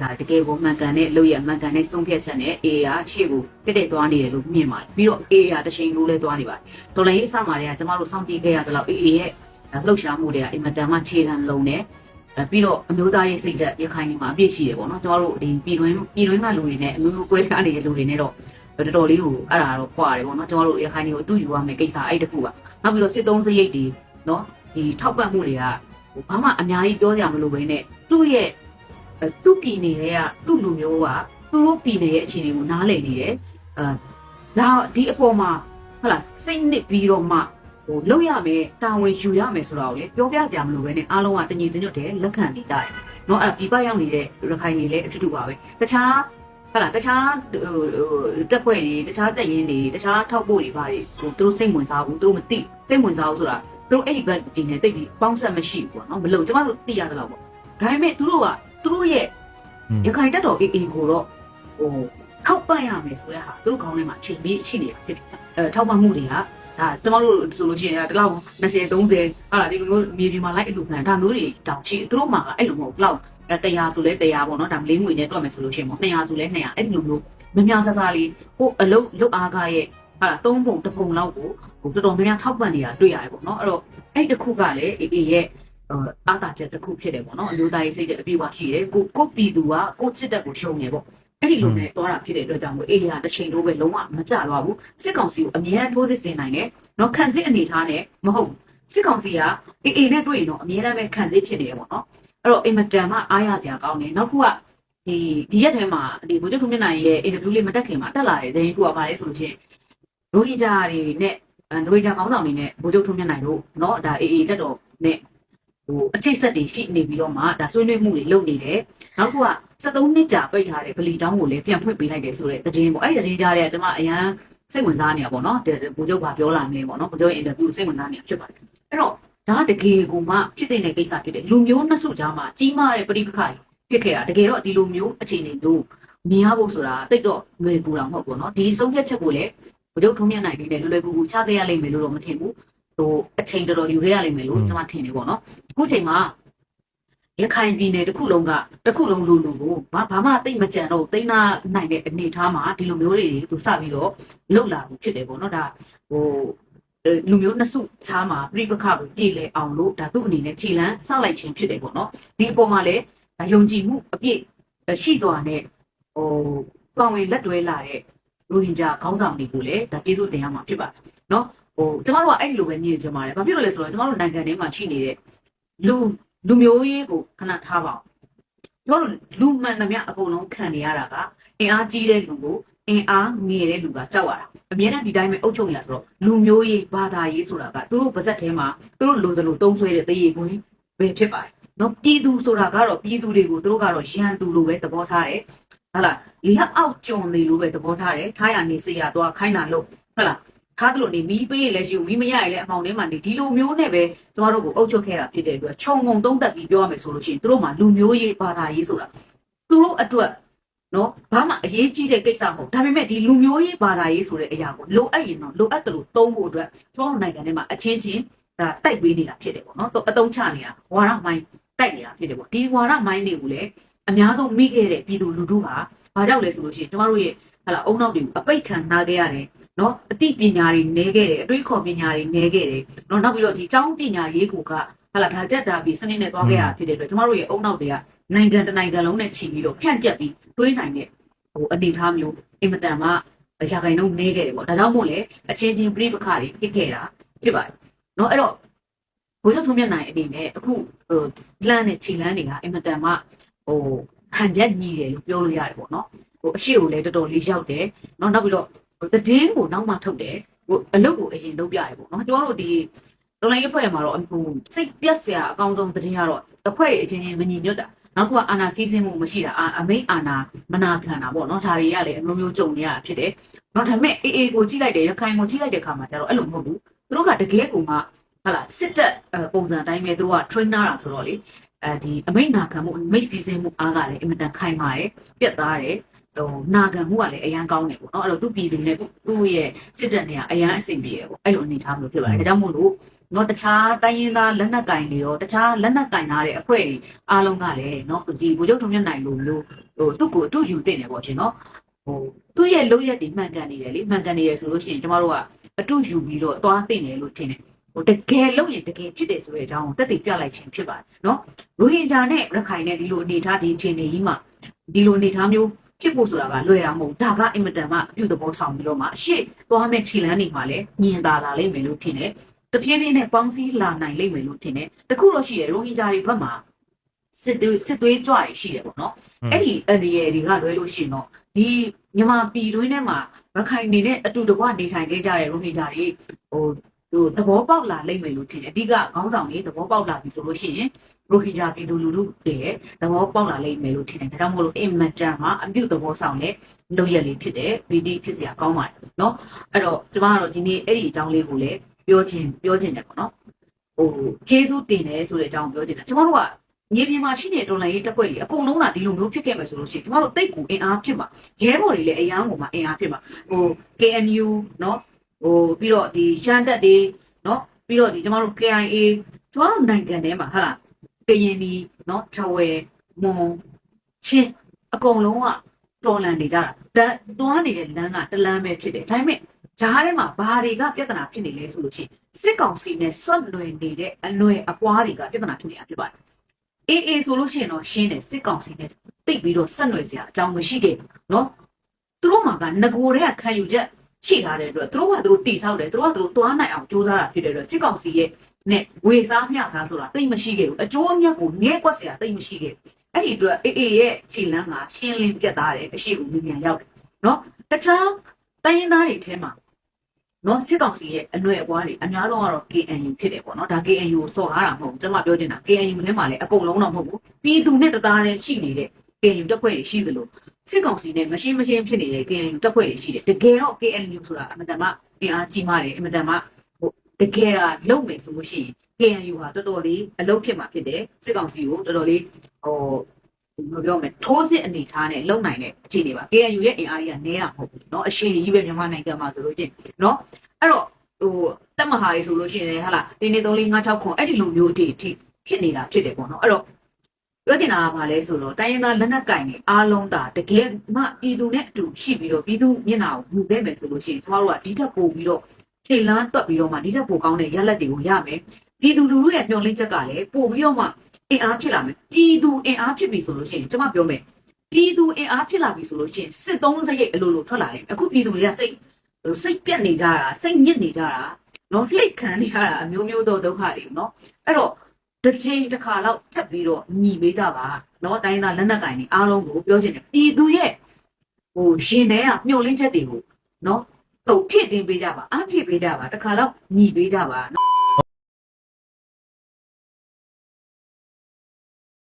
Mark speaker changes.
Speaker 1: စားတယ်တကယ်ကိုမှန်ကန်တဲ့လုပ်ရမှန်ကန်တဲ့ဆုံးဖြတ်ချက်နဲ့ AA ကရှေ့ကိုတက်တက်သွားနေတယ်လို့မြင်ပါတယ်ပြီးတော့ AA ကတစ်ချိန်လို့လဲသွားနေပါတယ်တော်လိုင်းရေးအစမှာတည်းကကျမတို့စောင့်ကြည့်ခဲ့ရတဲ့လောက် AA ရဲ့လှုပ်ရှားမှုတွေကအင်မတန်မှခြေလှမ်းလုံးတယ်အဲပြီးတော့အမျိုးသားရေးစိတ်သက်ရခိုင်နေမှာအပြည့်ရှိတယ်ပေါ့နော်ကျမတို့ဒီပြည်တွင်းပြည်တွင်းကလူတွေနဲ့အမျိုးမျိုးကွဲပြားနေတဲ့လူတွေနဲ့တော့တော်တော်လေးကိုအဲ့ဒါတော့ပွားတယ်ပေါ့နော်ကျမတို့ရခိုင်တွေကိုအတူယူရမယ်ကိစ္စအဲ့တခုပါနောက်ပြီးတော့စစ်သုံးစရိတ်တွေနော်ဒီထောက်ပံ့မှုတွေကဘာမှအများကြီးပြောစရာမလိုဘဲနဲ့သူ့ရဲ့အဲ သူ့ပြည်နေတဲ့ကသူ့လူမျိုးကသူတို့ပြည်နေတဲ့အခြေအနေကိုနားလည်နေတယ်အဲဒါဒီအပေါ်မှာဟုတ်လားစိတ်နစ်ပြီးတော့မှဟိုလောက်ရမယ်တာဝန်ယူရမယ်ဆိုတာကိုလေပြောပြစရာမလိုပဲနဲ့အားလုံးကတညီတညွတ်တယ်လက်ခံနေကြတယ်เนาะအဲ့ဒါပြည်ပရောက်နေတဲ့ရခိုင်တွေလည်းအထူးတူပါပဲတခြားဟုတ်လားတခြားဟိုတက်ဖွဲ့တွေတခြားတက်ရင်တွေတခြားထောက်ပို့တွေပါတွေဟိုသူတို့စိတ်ဝင်စားဘူးသူတို့မသိစိတ်ဝင်စားဘူးဆိုတာသူတို့အဲ့ဒီဘက်ဒီနဲ့တိတ်ပြီးပေါင်းဆက်မရှိဘူးပေါ့နော်မလို့ကျမတို့သိရသလောက်ပေါ့ဒါပေမဲ့သူတို့က သူတို့ရဲ့ရခိုင်တက်တော် AA ကိုတော့ဟိုထောက်ပံ့ရမယ်ဆိုတဲ့ဟာသူတို့ခေါင်းထဲမှာချိန်ပြီးရှိနေတာဖြစ်တယ်။အဲထောက်ပံ့မှုတွေကဒါကျမတို့ဆိုလို့ရှိရင်တလောက်20 30ဟာဒီလိုမျိုးမြေပြင်မှာလိုက်အလူခံဒါမျိုးတွေတောင်ရှိသူတို့မှာကအဲ့လိုမဟုတ်ဘူးလောက်100ဆိုလဲ100ပေါ့နော်ဒါလေးငွေနဲ့တွက်မယ်ဆိုလို့ရှိရင်ပေါ့200ဆိုလဲ200အဲ့ဒီလိုမျိုးမများဆဆလေးဟိုအလုတ်လုတ်အားကားရဲ့ဟာသုံးပုံတစ်ပုံလောက်ကိုဟိုတော်တော်များများထောက်ပံ့နေတာတွေ့ရတယ်ပေါ့နော်အဲ့တော့အဲ့တစ်ခုကလည်း AA ရဲ့ အားသာချက်တစ်ခုဖြစ်တယ်ပေါ့နော်အမျိုးသားရေးစိတ်တဲ့အပြည့်အဝရှိတယ်ကိုကိုပြည်သူကကိုစစ်တပ်ကိုရှုံးနေပေါ့အဲ့ဒီလိုနဲ့တွားတာဖြစ်တဲ့အတွက်ကြောင့်မို့အေရီယာတစ်ချိန်တိုးပဲလုံးဝမကြတော့ဘူးစစ်ကောင်စီကိုအမြဲတမ်းထိုးစစ်ဆင်နိုင်တယ်နော်ခံစစ်အနေထားနဲ့မဟုတ်စစ်ကောင်စီကအေအေနဲ့တွေ့ရင်တော့အမြဲတမ်းပဲခံစစ်ဖြစ်နေတယ်ပေါ့နော်အဲ့တော့အင်မတန်မှအားရစရာကောင်းတယ်နောက်ခုကဒီဒီရက်ထဲမှာဒီဗိုလ်ချုပ်ထွန်းမြင့်နိုင်ရဲ့အင်တာဗျူးလေးမတက်ခင်မှာတက်လာတဲ့သတင်းခုကပါလဲဆိုလို့ချင်းရိုဟင်ဂျာတွေနဲ့ရိုဟင်ဂျာခေါင်းဆောင်တွေနဲ့ဗိုလ်ချုပ်ထွန်းမြင့်နိုင်တို့နော်ဒါအေအေတက်တော်နဲ့ ဟိုအချိတ်ဆက်တွေရှိနေပြီးတော့မှဒါဆွေးနွေးမှုတွေလုပ်နေတယ်နောက်တစ်ခုက73နှစ်ကြာပိတ်ထားတဲ့ဗလီကျောင်းကိုလည်းပြန်ဖွင့်ပေးလိုက်တယ်ဆိုတဲ့သတင်းပေါ့အဲ့ဒီသတင်းကြားတဲ့ကကျွန်မအရန်စိတ်ဝင်စားနေတာပေါ့နော်ဘူချုပ်ကပြောလာနေပေါ့နော်ဘူချုပ်ရဲ့အင်တာဗျူးစိတ်ဝင်စားနေတာဖြစ်ပါတယ်အဲ့တော့ဒါကတကယ်ကိုမှဖြစ်တဲ့ကိစ္စဖြစ်တယ်လူမျိုးနှစ်စုကြားမှာကြီးမားတဲ့ပြိပခါဖြစ်ခဲ့တာတကယ်တော့ဒီလိုမျိုးအခြေအနေမျိုးမြင်ရဖို့ဆိုတာတိတ်တော့လွယ်ကူတာမဟုတ်ဘူးเนาะဒီဆုံးဖြတ်ချက်ကိုလည်းဘူချုပ်ထုံးမြတ်နိုင်နေတဲ့လွယ်လွယ်ကူကူချခဲ့ရလိမ့်မယ်လို့တော့မထင်ဘူး ဟိုအချိန်တော်တော်ယူခဲ့ရလိမ့်မယ်လို့ကျွန်မထင်နေပေါ့နော်အခုချိန်မှာရခိုင်ပြည်နယ်တစ်ခုလုံးကတစ်ခုလုံးလူလူကိုဘာဘာမှတိတ်မကြံတော့တိတ်နာနိုင်တဲ့အနေအထားမှာဒီလိုမျိုးတွေသူစပြီးတော့လှုပ်လာပြီးဖြစ်တယ်ပေါ့နော်ဒါဟိုလူမျိုးနှစ်စုချားမှာပြိပခကိုပြည်လဲအောင်လို့ဒါသူ့အနေနဲ့ခြေလန်းဆောက်လိုက်ခြင်းဖြစ်တယ်ပေါ့နော်ဒီအပေါ်မှာလည်းယုံကြည်မှုအပြည့်ရှိစွာနဲ့ဟိုပေါင်ဝင်လက်တွဲလာတဲ့ရိုဟင်ဂျာခေါင်းဆောင်တွေကိုလည်းဒါကျေးဇူးတင်ရမှာဖြစ်ပါတယ်နော် ဟိုကျမတို့ကအဲ့ဒီလိုပဲမြင်ကြပါတယ်။ဘာဖြစ်လို့လဲဆိုတော့ကျမတို့နိုင်ငံထဲမှာရှိနေတဲ့လူလူမျိုးရေးကိုခဏထားပါအောင်။ကျမတို့လူမှန်သမျှအကုန်လုံးခံနေရတာကအင်အားကြီးတဲ့လူကိုအင်အားငယ်တဲ့လူကကြောက်ရတာ။အများနဲ့ဒီတိုင်းပဲအုပ်ချုပ်နေတာဆိုတော့လူမျိုးရေးဘာသာရေးဆိုတာကသူတို့ပါဇက်ထဲမှာသူတို့လိုသလိုတုံးဆွဲတဲ့တရေခွင်းပဲဖြစ်ပါတယ်။နော်ပြည်သူဆိုတာကတော့ပြည်သူတွေကိုသူတို့ကတော့ရန်သူလိုပဲသဘောထားတယ်။ဟုတ်လားလီဟအောက်ကြုံနေလို့ပဲသဘောထားတယ်။ထားရနေစေရသွားခိုင်းတာလို့ဟုတ်လား ထားသလိုနေမီးပေးရင်လည်းယူမီးမရရင်လည်းအမောင်ထဲမှာနေဒီလိုမျိုးနဲ့ပဲကျမတို့ကိုအုပ်ချုပ်ခဲ့တာဖြစ်တဲ့အတွက်ခြုံငုံတုံးသက်ပြီးပြောရမယ်ဆိုလို့ရှိရင်တို့မှလူမျိုးရေးဘာသာရေးဆိုတာသူတို့အတွက်နော်ဘာမှအရေးကြီးတဲ့ကိစ္စမဟုတ်ဒါပေမဲ့ဒီလူမျိုးရေးဘာသာရေးဆိုတဲ့အရာကိုလိုအပ်ရင်တော့လိုအပ်တယ်လို့သုံးဖို့အတွက်ကျမတို့နိုင်ငံထဲမှာအချင်းချင်းဒါတိုက်ပေးနေတာဖြစ်တယ်ပေါ့နော်အတုံးချနေတာဝါရမိုင်းတိုက်နေတာဖြစ်တယ်ပေါ့ဒီဝါရမိုင်းတွေကိုလည်းအများဆုံးမိခဲ့တဲ့ပြည်သူလူထုဟာဘာကြောင့်လဲဆိုလို့ရှိရင်ကျမတို့ရဲ့ဟလာအုံနောက်တွေကိုအပိတ်ခံနာခဲ့ရတယ် နော်အသိပညာတွေနည်းခဲ့တယ်အတွေးခေါ်ပညာတွေနည်းခဲ့တယ်နော်နောက်ပြီးတော့ဒီကျောင်းပညာရေးကိုကဟာလာဒါတက်တာပြီးစနစ်နဲ့သွားခဲ့ရဖြစ်တဲ့အတွက်ကျမတို့ရဲ့အုံနောက်တွေကနိုင်ငံတနိုင်ငံလုံးနဲ့ချီပြီးတော့ဖြန့်ကျက်ပြီးတွေးနိုင်တဲ့ဟိုအနေထားမျိုးအင်မတန်မှရာခိုင်နှုန်းနည်းခဲ့တယ်ပေါ့ဒါကြောင့်မို့လဲအချင်းချင်းပြိပခါတွေဖြစ်ခဲ့တာဖြစ်ပါတယ်နော်အဲ့တော့ဘိုးချုပ်ထုံးမြတ်နိုင်အနေနဲ့အခုဟိုလမ်းနဲ့ခြေလမ်းတွေကအင်မတန်မှဟိုဟန်ချက်ညီတယ်လို့ပြောလို့ရတယ်ပေါ့နော်ဟိုအရှိကိုလည်းတော်တော်လေးရောက်တယ်နော်နောက်ပြီးတော့ သတင်းကိုနောက်မှထုတ်တယ်ဟိုအလုပ်ကိုအရင်လုပ်ပြရပေါ့နော်ကျွန်တော်တို့ဒီ online အဖွဲ့တွေမှာတော့ဟိုစိတ်ပြက်စရာအကောင်းဆုံးသတင်းကတော့အဖွဲ့တွေအချင်းချင်းမညီညွတ်တာနောက်တစ်ခုကအာနာစီးဆင်းမှုမရှိတာအမိတ်အာနာမနာခံတာပေါ့နော်ဒါတွေကလည်းအမျိုးမျိုးကြုံနေရတာဖြစ်တယ်နော်ဒါပေမဲ့အေးအေးကိုကြည့်လိုက်တယ်ရခိုင်ကိုကြည့်လိုက်တဲ့ခါမှာကျတော့အဲ့လိုမဟုတ်ဘူးသူတို့ကတကယ်ကိုမှဟာလာစစ်တပ်ပုံစံတိုင်းပဲသူတို့က trainer တာဆိုတော့လေအဲဒီအမိတ်နာခံမှုအမိတ်စီးဆင်းမှုအားကလည်းအင်မတန်ခိုင်မာတယ်ပြက်သားတယ် ဟိုနာခံမှုကလည်းအရန်ကောင်းတယ်ပေါ့နော်အဲ့တော့သူ့ပြည်သူနဲ့သူ့ရဲ့စစ်တပ်နဲ့ကအရန်အဆင်ပြေတယ်ပေါ့အဲ့လိုအနေထားမျိုးဖြစ်ပါတယ်ဒါကြောင့်မို့လို့နော်တခြားတိုင်းရင်းသားလက်နက်ကင်တွေရောတခြားလက်နက်ကင်ထားတဲ့အဖွဲ့တွေအားလုံးကလည်းနော်ဒီဗိုလ်ချုပ်ထုံမြတ်နိုင်လိုမျိုးဟိုသူ့ကိုအတူယူတင်တယ်ပေါ့ရှင်နော်ဟိုသူ့ရဲ့လုပ်ရက်တွေမှန်ကန်နေတယ်လေမှန်ကန်နေတယ်ဆိုလို့ရှိရင်ကျမတို့ကအတူယူပြီးတော့သွားတင်တယ်လို့ထင်တယ်ဟိုတကယ်လို့ရင်တကယ်ဖြစ်တယ်ဆိုတဲ့အကြောင်းကိုတက်တည်ပြလိုက်ခြင်းဖြစ်ပါတယ်နော်ရိုဟင်ဂျာနဲ့ရခိုင်နဲ့ဒီလိုအနေထားဒီအခြေအနေကြီးမှာဒီလိုအနေထားမျိုး ဖြစ်ဖို့ဆိုတာကလွယ်တာမဟုတ်ဒါကအင်မတန်မှအပြုသဘောဆောင်ပြီးတော့မှအရှိသွားမဲ့ခြေလမ်းတွေမှာလည်းညင်သာလာလိမ့်မယ်လို့ထင်တယ်တဖြည်းဖြည်းနဲ့ပေါင်းစည်းလာနိုင်လိမ့်မယ်လို့ထင်တယ်။တခုတော့ရှိရရိုဟင်ဂျာတွေဘက်မှာစစ်သွေးစစ်သွေးကြွတွေရှိတယ်ပေါ့နော်။အဲ့ဒီအန်ဒီရယ်တွေကလွဲလို့ရှိရင်တော့ဒီမြန်မာပြည်တွင်းထဲမှာရခိုင်နေနဲ့အတူတကွနေထိုင်ခဲ့ကြတဲ့ရိုဟင်ဂျာတွေဟိုဟိုသဘောပေါက်လာလိမ့်မယ်လို့ထင်တယ်။အဓိကခေါင်းဆောင်တွေသဘောပေါက်လာပြီဆိုလို့ရှိရင် ရိုဟင်ဂျာပြည်သူလူထုတွေရဲ့သဘောပေါက်လာလိမ့်မယ်လို့ထင်တယ်။ဒါကြောင့်မို့လို့အင်မတန်မှာအပြုတ်သဘောဆောင်တဲ့လုပ်ရက်လေးဖြစ်တယ်။ VD ဖြစ်စရာကောင်းပါတယ်နော်။အဲ့တော့ကျမကတော့ဒီနေ့အဲ့ဒီအကြောင်းလေးကိုလည်း ပြောခြင်းပြောခြင်းတယ်ပေါ့နော်ဟိုကျေးဇူးတင်တယ်ဆိုတဲ့အကြောင်းပြောခြင်းတယ်ကျမတို့ကမြေပြင်မှာရှိနေတဲ့တော်လှန်ရေးတပ်ဖွဲ့တွေအကုန်လုံးကဒီလိုမျိုးဖြစ်ခဲ့မယ်ဆိုလို့ရှိရင်ကျမတို့တိတ်ကူအင်အားဖြစ်မှာရဲဘော်တွေလည်းအရန်ကိုမှအင်အားဖြစ်မှာဟို KNU เนาะဟိုပြီးတော့ဒီရှမ်းတပ်တွေเนาะပြီးတော့ဒီကျမတို့ KIA ကျမတို့နိုင်ငံထဲမှာဟာလား ကရင်နီเนาะထဝယ်မွန်ချင်းအကုန်လုံးကတော်လန်နေကြတာတန်းတွားနေတဲ့လမ်းကတလမ်းပဲဖြစ်တယ်ဒါပေမဲ့ဂျားထဲမှာဘာတွေကပြဿနာဖြစ်နေလဲဆိုလို့ရှိရင်စစ်ကောင်စီနဲ့ဆွတ်လွယ်နေတဲ့အလွယ်အပွားတွေကပြဿနာဖြစ်နေတာဖြစ်ပါတယ်အေးအေးဆိုလို့ရှိရင်တော့ရှင်းတယ်စစ်ကောင်စီနဲ့တိတ်ပြီးတော့ဆက်နွယ်စရာအကြောင်းမရှိခဲ့ဘူးเนาะသူတို့မှာကငကိုတွေကခံယူချက်ရှိထားတဲ့အတွက်သူတို့ကသူတို့တိဆောက်တယ်သူတို့ကသူတို့တွားနိုင်အောင်ကြိုးစားတာဖြစ်တဲ့အတွက်စစ်ကောင်စီရဲ့ နဲ့ဝေစားမျှစားဆိုတာတိတ်မရှိခဲ့ဘူးအကျိုးအမြတ်ကိုငဲကွက်စရာတိတ်မရှိခဲ့ဘူးအဲ့ဒီအတွက်အေးအေးရဲ့ခြေလန်းကရှင်းလင်းပြတ်သားတယ်အရှိကိုမြင်မြန်ရောက်တယ်เนาะတခြားတိုင်းရင်းသားတွေထဲမှာ နော်စစ်ကောင်စီရဲ့အလွယ်အပွားတွေအများဆုံးကတော့ KNU ဖြစ်တယ်ပေါ့နော်ဒါ KNU ကိုစော်ကားတာမဟုတ်ဘူးကျွန်မပြောချင်တာ KNU ထဲမှာလည်းအကုန်လုံးတော့မဟုတ်ဘူးပြည်သူနဲ့တသားတည်းရှိနေတဲ့ KNU တပ်ဖွဲ့တွေရှိသလိုစစ်ကောင်စီနဲ့မရှင်းမရှင်းဖြစ်နေတဲ့ KNU တပ်ဖွဲ့တွေရှိတယ်တကယ်တော့ KNU ဆိုတာအမတန်မှအင်အားကြီးမားတယ်အမတန်မှဟို တကယ်ကလုံမယ်ဆိုလို့ရှိရင် KNU ဟာတော်တော်လေးအလုပ်ဖြစ်မှာဖြစ်တယ်စစ်ကောင်စီကိုတော်တော်လေးဟိုဘယ်လိုပြောမလဲထိုးစစ်အနေထားနဲ့လုံနိုင်တဲ့အခြေအနေပါ KNU ရဲ့အင်အားကြီးကနဲတာမဟုတ်ဘူးเนาะအရှိကြီးပဲမြန်မာနိုင်ငံမှာဆိုလို့ချင်းเนาะ အဲ့တော့ဟိုတက်မဟာရေးဆိုလို့ရှိရင်လည်းဟာလာဒီနေ့3 4 5 6ခွန်အဲ့ဒီလိုမျိုးတွေအထိဖြစ်နေတာဖြစ်တယ်ပေါ့နော်အဲ့တော့ပြောချင်တာကဘာလဲဆိုတော့တိုင်းရင်းသားလက်နက်ကင်တွေအားလုံးတာတကယ်မှပြည်သူနဲ့အတူရှိပြီးတော့ပြည်သူမျက်နှာကိုမြူခဲ့မယ်ဆိုလို့ရှိရင်ကျမတို့ကဒီထက်ပိုပြီးတော့ ချိန်လန်းတွက်ပြီးတော့မှဒီထက်ပိုကောင်းတဲ့ရလက်တွေကိုရမယ်ပြည်သူလူထုရဲ့မျှော်လင့်ချက်ကလည်းပိုပြီးတော့မှအင်အားဖြစ်လာမယ်ပြည်သူအင်အားဖြစ်ပြီဆိုလို့ရှိရင်ကျမပြောမယ်ပြည်သူအင်အားဖြစ်လာပြီဆိုလို့ရှိရင်စစ်သုံးစရိတ်အလိုလိုထွက်လာတယ်အခုပြည်သူတွေကစိတ်စိတ်ပြက်နေကြတာစိတ်ညစ်နေကြတာနော်လှိတ်ခံနေရတာအမျိုးမျိုးသောဒုက္ခတွေနော်အဲ့တော့တစ်ချိန်တစ်ခါတော့ထပ်ပြီးတော့ညီပေးကြပါနော်တိုင်းသားလက်နက်ကင်တွေအားလုံးကိုပြောချင်တယ်ပြည်သူရဲ့ဟိုရှင်ထဲကမျှော်လင့်ချက်တွေကိုနော် ဟိုဖြစ်တင်ပေးကြပါအဖြစ်ပေးကြပါတစ်ခါတော့ညီပေးကြပါနော်